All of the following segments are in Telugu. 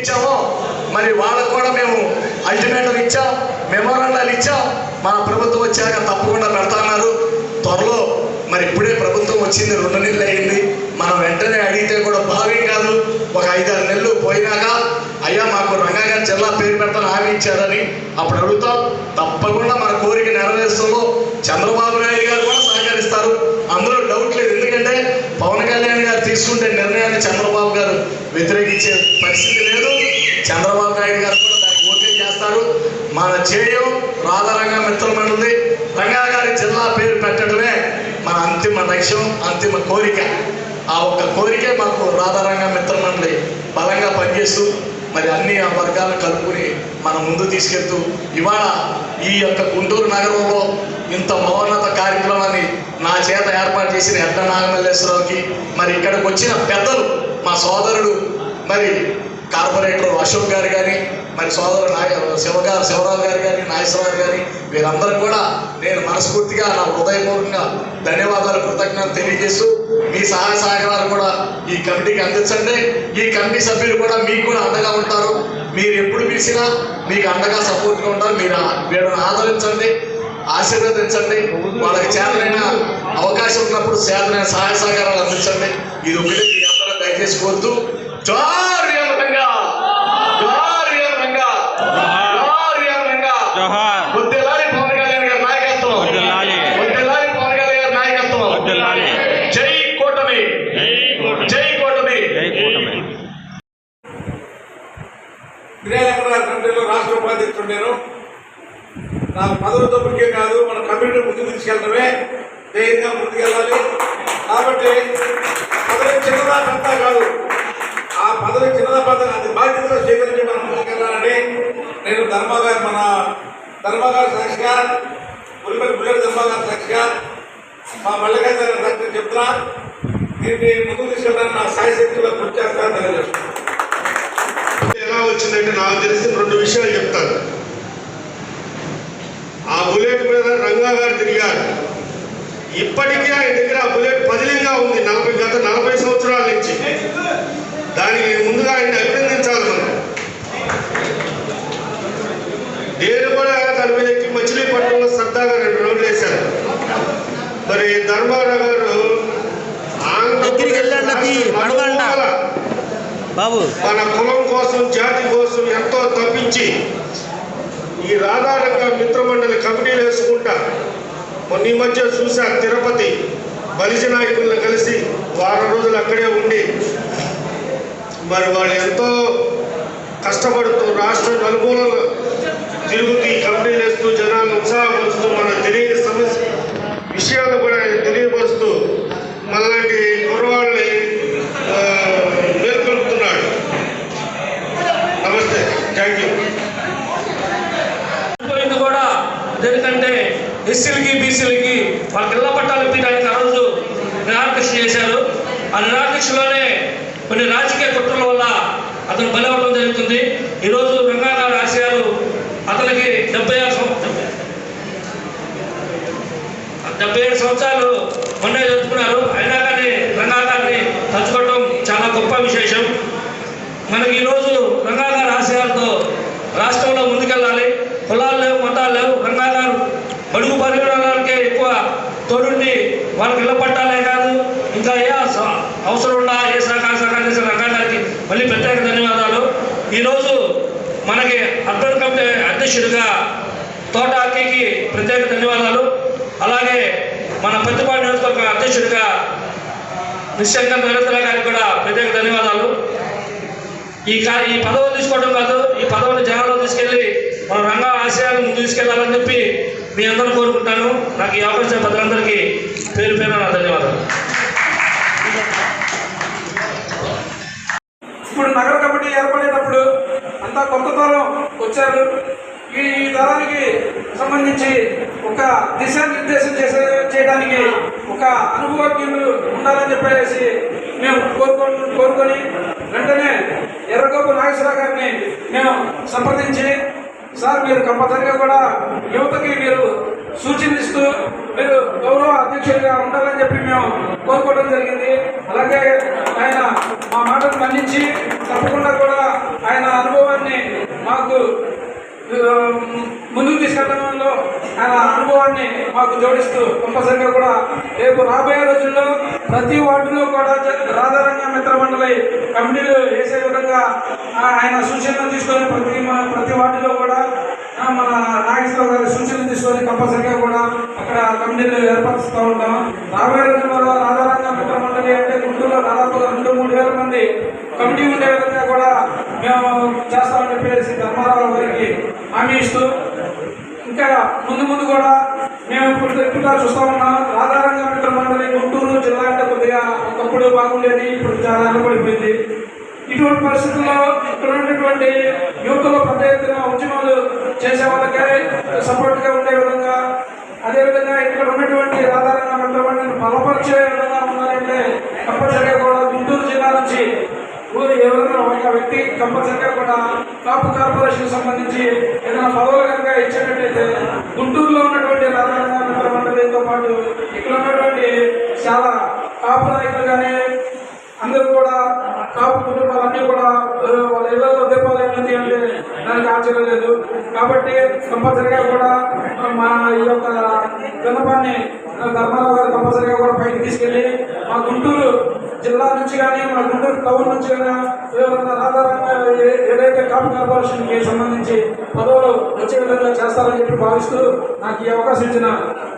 ఇచ్చామో మరి వాళ్ళకు కూడా మేము అల్టిమేటం ఇచ్చాం మెమోరాండాలు ఇచ్చాం. మా ప్రభుత్వం వచ్చాక తప్పకుండా పెడతాన్నారు త్వరలో మరి ఇప్పుడే ప్రభుత్వం వచ్చింది రెండు నెలలు అయింది. మనం వెంటనే అడిగితే కూడా భావ్యం కాదు. ఒక ఐదారు నెలలు పోయినాక అయ్యా మాకు రంగాగారి జిల్లా పేరు పెడతాను హామీ ఇచ్చారని అప్పుడు అడుగుతాం. తప్పకుండా మన కోరిక నెరవేర్చడంలో చంద్రబాబు నాయుడు గారు కూడా సహకరిస్తారు. అందులో డౌట్ లేదు. ఎందుకంటే పవన్ కళ్యాణ్ గారు తీసుకుంటే నిర్ణయాన్ని చంద్రబాబు గారు వ్యతిరేకించే పరిస్థితి లేదు. చంద్రబాబు నాయుడు గారు కూడా దానికి ఓకే చేస్తారు. మన చేయం రాధారంగ మిత్ర మండలి రంగా గారి జిల్లా పేరు పెట్టడమే మన అంతిమ లక్ష్యం అంతిమ కోరిక. ఆ ఒక్క కోరికే మాకు రాధారంగ మిత్ర మండలి బలంగా పనిచేస్తూ మరి అన్ని ఆ వర్గాలను కలుపుకుని మన ముందు తీసుకెళ్తూ ఇవాళ ఈ యొక్క గుంటూరు నగరంలో ఇంత మౌనత కార్యక్రమాన్ని నా చేత ఏర్పాటు చేసిన ఎడ్డ నాగమల్లేశ్వరరావుకి మరి ఇక్కడికి వచ్చిన పెద్దలు మా సోదరుడు మరి కార్పొరేటర్ అశోక్ గారు కానీ మరి సోదరు నాయ శివగారు శివరావు గారు కానీ నాగేశ్వరరావు గారి వీరందరూ కూడా నేను మనస్ఫూర్తిగా నా హృదయపూర్వకంగా ధన్యవాదాలు కృతజ్ఞతలు తెలియజేస్తూ మీ సహాయ సహకారాలు కూడా ఈ కమిటీకి అందించండి. ఈ కమిటీ సభ్యులు కూడా మీకు కూడా అండగా ఉంటారు. మీరు ఎప్పుడు పిలిచినా మీకు అండగా సపోర్ట్గా ఉంటారు. మీరు వీళ్ళని ఆదరించండి ఆశీర్వదించండి. వాళ్ళకి చేతనైన అవకాశం ఉన్నప్పుడు చేతనైన సహాయ సహకారాలు అందించండి. ఇది ఒకటి మీ అందరూ దయచేసి కోరుతూ నేను నాకు పదవితో ముఖ్యం కాదు మన కమ్యూనిటీ ముందుకు తీసుకెళ్ళడమే ధైర్యంగా ముందుకెళ్ళాలి. కాబట్టి పదవి చిన్నదా పెద్ద కాదు. ఆ పదవి చిన్నదా పెద్ద అది బాధ్యతగా స్వీకరించి మనం ముందుకెళ్ళాలని నేను ధర్మగారు మన ధర్మగారు సాక్షిగా ఉల్లిపల్లి బుల్లెట్ ధర్మగారు సాక్షిగా మా మల్లగారి సాక్షి చెప్తున్నా. దీన్ని ముందుకు తీసుకెళ్ళడానికి నా సాయి శక్తిలో కృషి చేస్తానని తెలియజేస్తున్నాను ఎలా వచ్చిందంటే నాకు తెలిసిన రెండు విషయాలు చెప్తాను ఆ బుల్లెట్ మీద రంగా గారు తిరిగారు. ఇప్పటికీ ఆయన దగ్గర ఆ బుల్లెట్ పదిలంగా ఉంది నలభై గత నలభై సంవత్సరాల నుంచి. దానికి ముందుగా ఆయన అభినందించాలి మనం. నేను కూడా దాని మీద ఎక్కి మచిలీపట్నంలో సరదాగా రెండు రోజులు వేశాను. మరి ధర్మారావు గారు బాబు. మన కులం కోసం జాతి కోసం ఎంతో తప్పించి ఈ రాధారంగ మిత్రమండలి కమిటీలు వేసుకుంటా మొన్న మధ్య చూసా తిరుపతి బలిజ నాయకులను కలిసి వారం రోజులు అక్కడే ఉండి. మరి వాళ్ళు ఎంతో కష్టపడుతూ రాష్ట్ర నలుమూలలు తిరుగుతూ ఈ కమిటీలు వేస్తూ జనాలను ఉత్సాహపరుస్తూ మన తెలియని సమస్య విషయాలు కూడా ఆయన తెలియపరుస్తూ మనలాంటి కుర్రవాళ్ళని మేల్కొల్పుతున్నాడు. నమస్తే. Thank you. కూడా ఎందుకంటే ఎస్సీలకి బీసీలకి వాళ్ళకి ఇళ్ళ పట్టాలు ఇప్పించడానికి ఆ రోజు నిరాకృష్ణ చేశారు. ఆ నిరాకృష్ణలోనే కొన్ని రాజకీయ కుట్రల వల్ల అతను బలవడం జరుగుతుంది. ఈరోజు రంగా గారి ఆశయాలు అతనికి డెబ్బై ఆరు సంవత్సరం డెబ్బై ఏడు సంవత్సరాలు మొన్నే జరుపుకున్నారు అయినా కానీ రంగా తలుచుకోవడం చాలా గొప్ప విశేషం. మనకి ఈరోజు రంగా గారి ఆశయాలతో రాష్ట్రంలో ముందుకెళ్ళాలి కులాలు లేవు మతాలు లేవు రంగా గారు బడుగు పరిగణలకే ఎక్కువ తోడుండి వాళ్ళకి ఇళ్ళ పట్టాలే కాదు ఇంకా ఏ స- అవసరం ఉన్నా ఏ సహకార సహకారం చేసిన రంగా గారికి మళ్ళీ ప్రత్యేక ధన్యవాదాలు ఈరోజు అలాగే అర్బన్ కమిటీ అధ్యక్షుడిగా తోట ప్రత్యేక ధన్యవాదాలు. అలాగే మన ప్రతిపాడు నియోజకవర్గ అధ్యక్షుడిగా నిశ్శంకర్ నరేంద్ర గారికి కూడా ప్రత్యేక ధన్యవాదాలు. ఈ కా- ఈ పదవులు తీసుకోవడం కాదు ఈ పదవులు జనాల్లో తీసుకెళ్ళి మన రంగ ఆశయాలను ముందు తీసుకెళ్ళాలని చెప్పి మీ అందరూ కోరుకుంటాను. నాకు ఈ అవకాశం ప్రజలందరికీ పేరు పేరు నా ధన్యవాదాలు ఇప్పుడు నగర కమిటీ ఏర్పడేటప్పుడు అంతా కొత్త తరం వచ్చారు ఈ ఈ తరానికి సంబంధించి ఒక దిశానిర్దేశం చేసే చేయడానికి ఒక అనుభవజ్ఞులు ఉండాలని చెప్పేసి మేము కోరుకో కోరుకొని వెంటనే ఎర్రగోపు నాగేశ్వరరావు గారిని మేము సంప్రదించి సార్ మీరు కంపల్సరిగా కూడా యువతకి మీరు సూచనలిస్తూ మీరు గౌరవ అధ్యక్షుడిగా ఉండాలని చెప్పి మేము కోరుకోవడం జరిగింది. అలాగే ఆయన మా మాటను మన్నించి తప్పకుండా కూడా ఆయన అనుభవాన్ని మాకు ముందుకు తీసుకెళ్ళడంలో ఆయన అనుభవాన్ని మాకు జోడిస్తూ కంపల్సరిగా కూడా రేపు రాబోయే రోజుల్లో ప్రతి వార్డులో కూడా జ- రాధారంగ మిత్ర మండలి కమిటీలు వేసే విధంగా ఆయన సూచనలు తీసుకొని ప్రతి మా- ప్రతి వార్డులో కూడా మన నాగేశ్వరరావు గారి సూచనలు తీసుకొని కంపల్సరిగా కూడా అక్కడ కమిటీలు ఏర్పరుస్తూ ఉంటాం. రాబోయే రోజుల్లో రాధారంగ మిత్ర మండలి అంటే గుంటూరులో దాదాపుగా రెండు మూడు వేల మంది కమిటీ ఉండే విధంగా కూడా మేము చేస్తామని చెప్పేసి ధర్మారావు గారికి హామీ ఇస్తూ ఇంకా ముందు ముందు కూడా మేము ఇప్పుడు ఎక్కువగా చూస్తా ఉన్నాం. రాధారంగ మిత్ర మండలి గుంటూరు జిల్లా అంటే కొద్దిగా ఒకప్పుడు బాగుండేది ఇప్పుడు చాలా వెనకబడిపోయింది ఇటువంటి పరిస్థితుల్లో ఇక్కడ ఉన్నటువంటి యువతలో పెద్ద ఎత్తున ఉద్యమాలు చేసే వాళ్ళకే సపోర్ట్గా ఉండే విధంగా అదేవిధంగా ఇక్కడ ఉన్నటువంటి రాధారంగ మిత్ర మండలిని బలపరిచే విధంగా ఉన్నారంటే కంపల్సరిగా కూడా గుంటూరు జిల్లా నుంచి ఊరు ఎవరైనా ఒక వ్యక్తి కంపల్సరిగా కూడా కాపు కార్పొరేషన్ సంబంధించి ఏదైనా పదవులు కనుక ఇచ్చేటట్టయితే గుంటూరులో ఉన్నటువంటి రాజధాని మండలితో పాటు ఇక్కడ ఉన్నటువంటి చాలా కాపు నాయకులు కానీ అందరూ కూడా కాపు కుటుంబాలన్నీ కూడా వాళ్ళ ఇళ్ళలో దీపాలు ఏమిటి అంటే దానికి ఆశ్చర్యం లేదు. కాబట్టి కంపల్సరిగా కూడా మా ఈ యొక్క విన్నపాన్ని ధర్మారావు గారు కంపల్సరిగా కూడా పైకి తీసుకెళ్ళి మా గుంటూరు జిల్లా నుంచి కానీ మా గుంటూరు టౌన్ నుంచి కానీ ఎవరైనా ఆధారంగా ఏదైతే కాపు కార్పొరేషన్కి సంబంధించి పదవులు వచ్చే విధంగా చేస్తారని చెప్పి భావిస్తూ నాకు ఈ అవకాశం ఇచ్చిన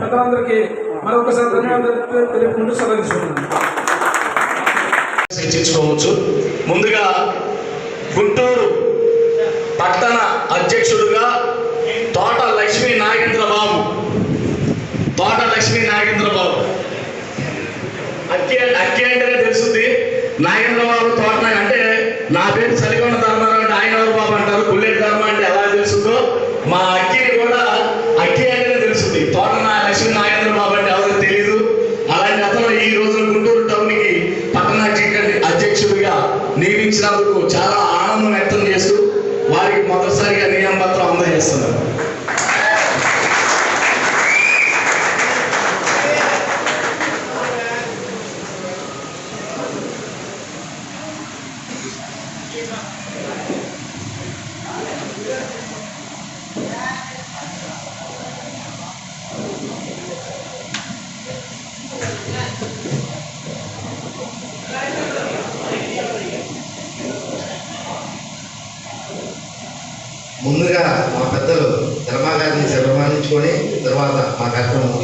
పెద్దలందరికీ మరొకసారి ధన్యవాదాలు తెలుపుకుంటూ సెలవిస్తున్నాను. చర్చించుకోవచ్చు. ముందుగా గుంటూరు పట్టణ అధ్యక్షుడుగా తోట లక్ష్మీ నాగేంద్ర బాబు తోట లక్ష్మీ నాగేంద్ర బాబు అక్కి అక్కి అంటేనే తెలుస్తుంది. నాగేంద్ర బాబు తోట అంటే నా పేరు చలిగొండ ధర్మారావు అంటే ఆయన వారు బాబు అంటారు? బుల్లెట్ ధర్మ అంటే ఎలా తెలుస్తుందో? మా అక్కిని కూడా అక్కి అంటేనే తెలుస్తుంది. తోట నా లక్ష్మీ నాగేంద్ర బాబు అంటే ఎవరికి తెలియదు అలాంటి అతను ఈ రోజు గుంటూరు టౌన్కి పట్టణ అధ్యక్షుడిగా నియమించినందుకు చాలా ఆనందం వ్యక్తం చేస్తూ వారికి మొదటిసారిగా నియమపత్రం అందజేస్తున్నారు. ముందుగా మా పెద్దలు ధర్మా గారిని సన్మానించుకొని తర్వాత మా కార్యక్రమం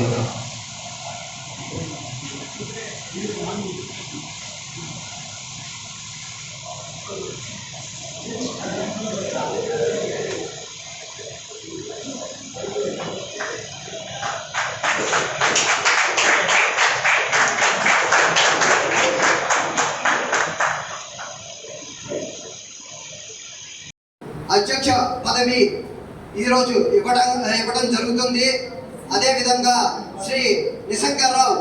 ఈరోజు ఇవ్వడం ఇవ్వడం జరుగుతుంది. అదేవిధంగా శ్రీ నిశంకర్రావు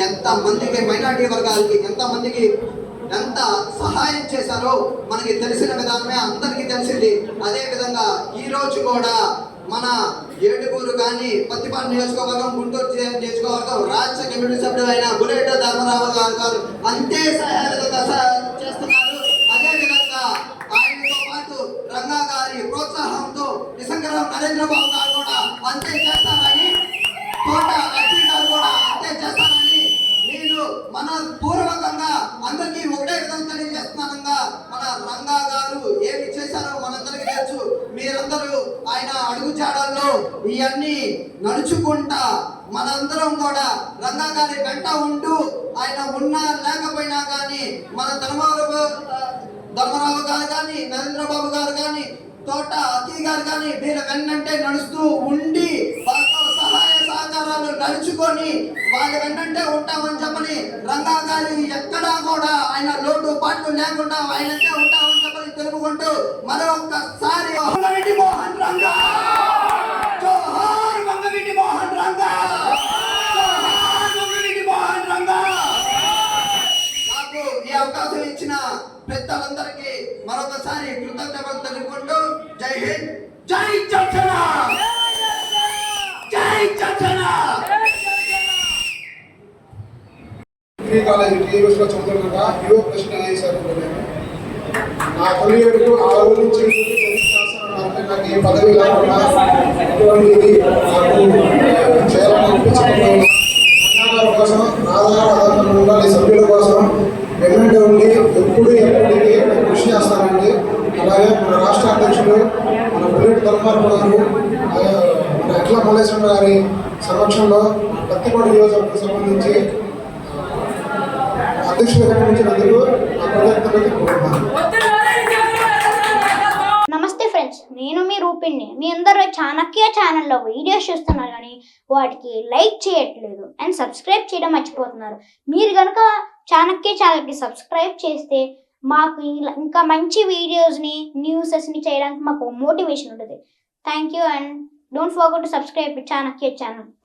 ఎంతమందికి మైనార్టీ వర్గాలకి ఎంతమందికి ఎంత సహాయం చేశారో మనకి తెలిసిన విధానమే అందరికీ తెలిసింది. అదే విధంగా ఈ రోజు కూడా మన ఏడుగురు కానీ పత్తిపాడు నియోజకవర్గం గుంటూరు నియోజకవర్గం రాజ్య కమిటీ సభ్యుడు అయిన ధర్మరావు గారు గారు అంతే సహాయాలుగా చేస్తున్నారు. అదే విధంగా ఆయనతో పాటు రంగా గారి ప్రోత్సాహంతో నిసంగరావు నరేంద్ర బాబు గారు కూడా అంతే చేస్తారని తోట లక్ష్మీ గారు కూడా అంతే చేస్తారని నేను మన పూర్వకంగా అందరికీ ఒకటే విధంగా తెలియజేస్తున్నానంగా మన రంగా గారు ఏమి చేశారో మనందరికీ తెలుసు మీరందరూ ఆయన అడుగు జాడల్లో ఇవన్నీ నడుచుకుంటా మనందరం కూడా రంగా గారి వెంట ఉంటూ ఆయన ఉన్నా లేకపోయినా కానీ మన ధర్మారావు ధర్మరావు గారు కానీ నరేంద్రబాబు గారు కానీ తోట అతి గారు కానీ వీళ్ళ వెన్నంటే నడుస్తూ ఉండి వాళ్ళతో సహాయ సహకారాలు నడుచుకొని వాళ్ళ వెన్నంటే ఉంటామని చెప్పని రంగా గారి ఎక్కడా కూడా ఆయన లోటు పాటు లేకుండా ఆయనంటే ఉంటామని చెప్పని తెలుపుకుంటూ మరొకసారి మోహన్ రంగా జోహార్ వంగవీటి మోహన్ రంగా జోహార్ వంగవీటి మోహన్ రంగా నాకు ఈ అవకాశం ఇచ్చిన పెద్దలందరికీ మరొకసారి కృతజ్ఞతలు తెలుపుకుంటూ జై హింద్ జై చర్చన జై చర్చన డిగ్రీ కాలేజ్ టీఎస్లో చదువుతుండగా యువ ప్రశ్న అనేసారు నేను. నా తొలియేడుకు ఆ ఊరు నుంచి నాకు ఏ పదవి లేకుండా ఇటువంటిది నాకు చేయాలని కోసం ఆధార ఆధారంగా సభ్యుల కోసం వెన్నంటి ఉండి ఎప్పుడు ఎప్పటికీ కృషి చేస్తానండి. అలాగే మన రాష్ట్ర అధ్యక్షుడు మన బుల్లెట్ ధర్మారావు గారు మన ఎట్ల మల్లేశ్వర గారి సమక్షంలో పత్తిపాడు నియోజకవర్గం సంబంధించి నమస్తే ఫ్రెండ్స్ నేను మీ రూపిణ్ణి మీ అందరూ చాణక్య ఛానల్లో వీడియోస్ చూస్తున్నారు కానీ వాటికి లైక్ చేయట్లేదు అండ్ సబ్స్క్రైబ్ చేయడం మర్చిపోతున్నారు. మీరు కనుక చాణక్య ఛానల్కి సబ్స్క్రైబ్ చేస్తే మాకు ఇలా- ఇంకా మంచి వీడియోస్ని న్యూసెస్ని చేయడానికి మాకు మోటివేషన్ ఉంటుంది. Thank you and don't forget to subscribe Chanakya channel.